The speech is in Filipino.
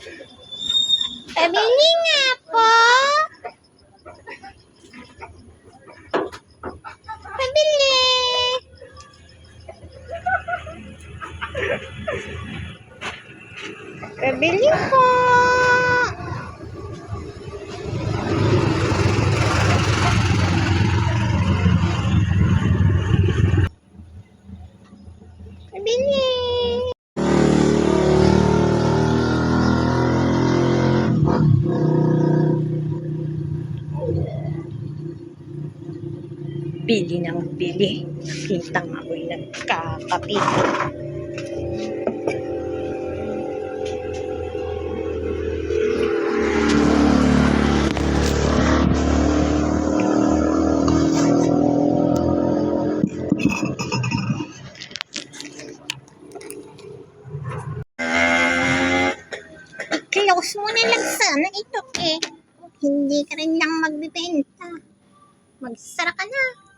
Pabili nga po. Pabili. Pabili po. Pabili. Bili ng bili. Nakita nga ako'y nagkakapi. Close mo na lang sana ito eh. Hindi ka rin lang magbibenta. Magsara ka na.